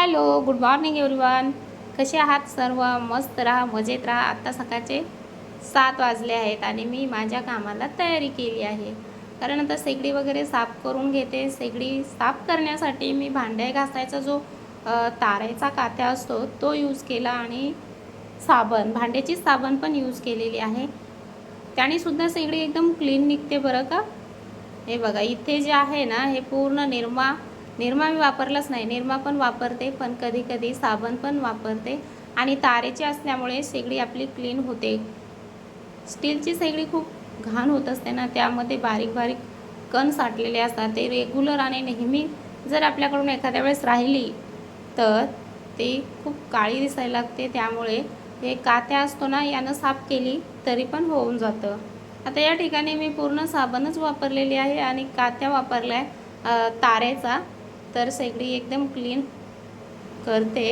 Hello good morning everyone कसे आहात सर्व? मस्त राहा मजेत राहा. आत्ता सकाळचे सात वाजले आहेत आणि मी माझ्या कामाला तयारी केली आहे. कारण आता शेगडी वगैरे साफ करून घेते. शेगडी साफ करण्यासाठी मी भांड्या घासायचा जो अ, तारायचा काथ्या असतो तो यूज केला आणि साबण भांड्याची साबण पण यूज केलेली आहे. त्याने सुद्धा शेगडी एकदम क्लीन निघते बरं का? हे बघा इथे जे आहे ना हे पूर्ण निरमा निरमा मी वापरलाच नाही. निरमा पण वापरते पण कधी कधी साबण पण वापरते. आणि तारेची असल्यामुळे शेगडी आपली क्लीन होते. स्टीलची शेगडी खूप घाण होत असते ना त्यामध्ये बारीक बारीक कण साठलेले असतात. ते रेग्युलर आणि नेहमी जर आपल्याकडून एखाद्या वेळेस राहिली तर ते खूप काळी दिसायला लागते. त्यामुळे हे कात्या असतो ना यानं साफ केली तरी पण होऊन जातं. आता या ठिकाणी मी पूर्ण साबणच वापरलेली आहे आणि कात्या वापरल्या आहे तर शेगडी एकदम क्लीन करते.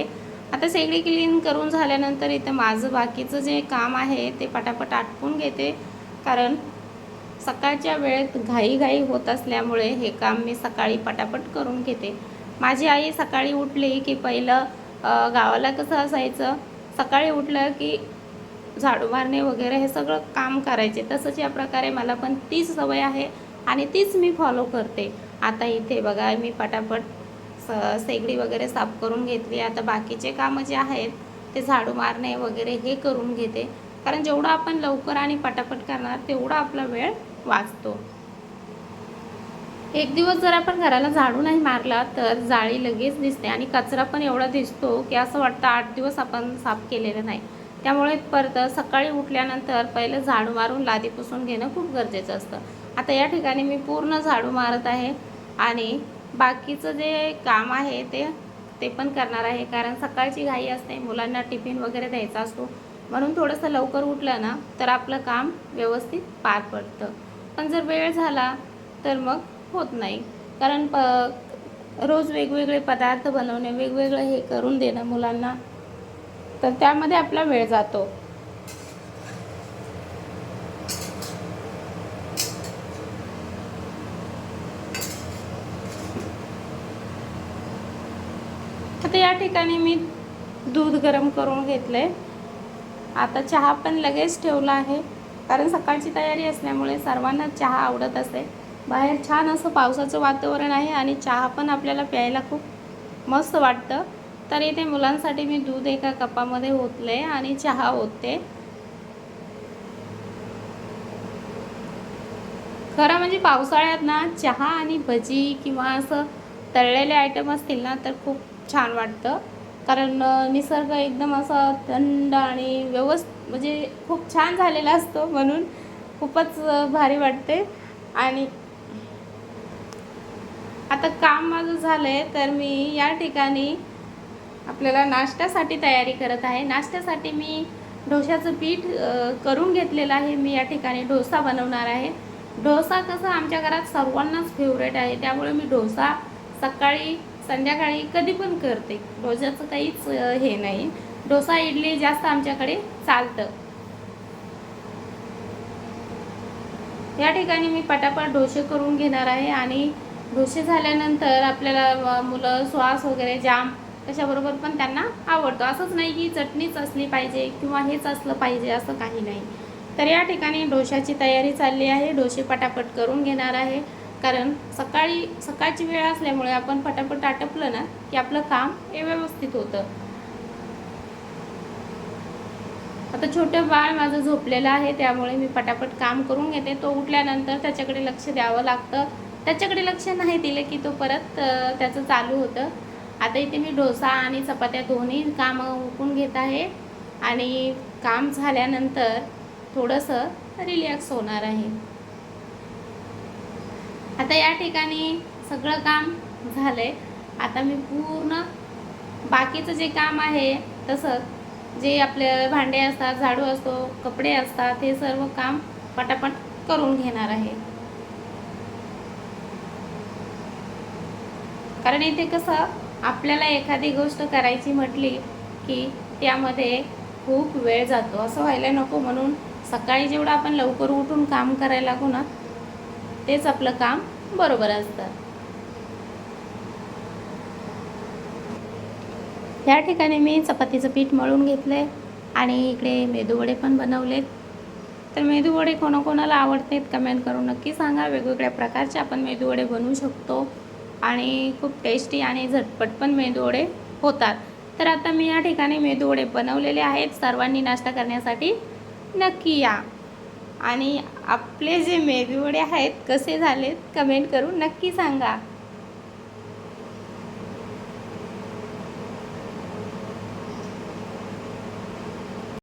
आता शेगडी क्लीन करून झाल्यानंतर इथं माझं बाकीचं जे काम आहे ते पटापट आटपून घेते. कारण सकाळच्या वेळेत घाईघाई होत असल्यामुळे हे काम मी सकाळी पटापट करून घेते. माझी आई सकाळी उठली की पहिलं गावाला कसं असायचं? सकाळी उठलं की झाडू मारणे वगैरे हे सगळं काम करायचे. तसंच या प्रकारे मला पण तीच सवय आहे आणि तीच मी फॉलो करते. आता इथे बघा मी पटापट स शेगडी वगैरे साफ करून घेतली. आता बाकीचे कामं जे आहेत ते झाडू मारणे वगैरे हे करून घेते. कारण जेवढं आपण लवकर आणि पटापट करणार तेवढा आपला वेळ वाचतो. एक दिवस जर आपण घराला झाडू नाही मारला तर जाळी लगेच दिसते आणि कचरा पण एवढा दिसतो की असं वाटतं आठ दिवस आपण साफ केलेलं नाही. त्यामुळे परत सकाळी उठल्यानंतर पहिलं झाडू मारून लादी पुसून घेणं खूप गरजेचं असतं. आता या ठिकाणी मी पूर्ण झाडू मारत आहे. आणि बाकीचं जे काम आहे ते ते पण करणार आहे. कारण सकाळची घाई असते मुलांना टिफिन वगैरे द्यायचा असतो. म्हणून थोडंसं लवकर उठलं ना तर आपलं काम व्यवस्थित पार पडतं. पण जर वेळ झाला तर मग होत नाही. कारण प रोज वेगवेगळे पदार्थ बनवणे वेगवेगळं हे करून देणं मुलांना तर त्यामध्ये आपला वेळ जातो. आता या ठिकाणी मी दूध गरम करून घेतलंय. आता चहा पण लगेच ठेवला आहे. कारण सकाळची तयारी असल्यामुळे सर्वांना चहा आवडत असते बाहेर छान असं पावसाचं वातावरण आहे आणि चहा पण आपल्याला प्यायला खूप मस्त वाटतं. तर इथे मुलांसाठी मी दूध एका कपामध्ये ओतले आणि चहा ओतते. खरं म्हणजे पावसाळ्यात ना चहा आणि भजी किंवा असं तळलेले आयटम असतील ना तर खूप छान वाटतं. कारण निसर्ग एकदम असा थंड आणि व्यवस्थित म्हणजे खूप छान झालेला असतो म्हणून खूपच भारी वाटते. आणि आता काम माझं झालं आहे तर मी या ठिकाणी आपल्याला नाश्त्यासाठी तयारी करत आहे. नाश्त्यासाठी मी डोशाचं पीठ करून घेतलेलं आहे. मी या ठिकाणी डोसा बनवणार आहे. डोसा कसं आमच्या घरात सर्वांनाच फेवरेट आहे. त्यामुळे मी डोसा सकाळी संध्याकाळी कधी पण करते. डोश्याचं काहीच हे नाही. डोसा इडली जास्त आमच्याकडे चालतं. या ठिकाणी मी पटापट डोसे करून घेणार आहे आणि डोसे झाल्यानंतर आपल्याला मुलं श्वास वगैरे जाम कशाबरोबर पण त्यांना आवडतो. असंच नाही की चटणीच असली पाहिजे किंवा हेच असलं पाहिजे असं काही नाही. तर या ठिकाणी डोशाची तयारी चालली आहे. डोसे पटापट करून घेणार आहे. कारण सकाळी सकाळची वेळ असल्यामुळे आपण पटापट आटपलं ना की आपलं काम हे व्यवस्थित होतं. आता छोटं बाळ माझं झोपलेलं आहे त्यामुळे मी पटापट काम करून घेते. तो उठल्यानंतर त्याच्याकडे लक्ष द्यावं लागतं. त्याच्याकडे लक्ष नाही दिलं की तो परत त्याचं चालू होतं. आता इथे मी डोसा आणि चपात्या दोन्ही कामं उकून घेत आहे. आणि काम झाल्यानंतर थोडंसं रिलॅक्स होणार आहे. आता या ठिकाणी सगळं काम झालंय. आता मी पूर्ण बाकीचं जे काम आहे तसंच जे आपले भांडे असतात झाडू असतो कपडे असतात हे सर्व काम पटापट करून घेणार आहे. कारण इथे कसं आपल्याला एखादी गोष्ट करायची म्हटली की त्यामध्ये खूप वेळ जातो. असं व्हायला नको म्हणून सकाळी जेवढं आपण लवकर उठून काम करायला लागू ना तेच आपलं काम बरोबर असतं. या ठिकाणी मी चपातीचं पीठ मळून घेतलं आहे आणि इकडे मेदूवडे पण बनवलेत. तर मेदूवडे कोणाकोणाला आवडतात कमेंट करून नक्की सांगा. वेगवेगळ्या प्रकारचे आपण मेदूवडे बनवू शकतो आणि खूप टेस्टी आणि झटपट पण मेदूवडे होतात. तर आता मी या ठिकाणी मेदूवडे बनवलेले आहेत. सर्वांनी नाश्ता करण्यासाठी नक्की या. आणि आपले जे मेदूवडे आहेत कसे झालेत कमेंट करून नक्की सांगा.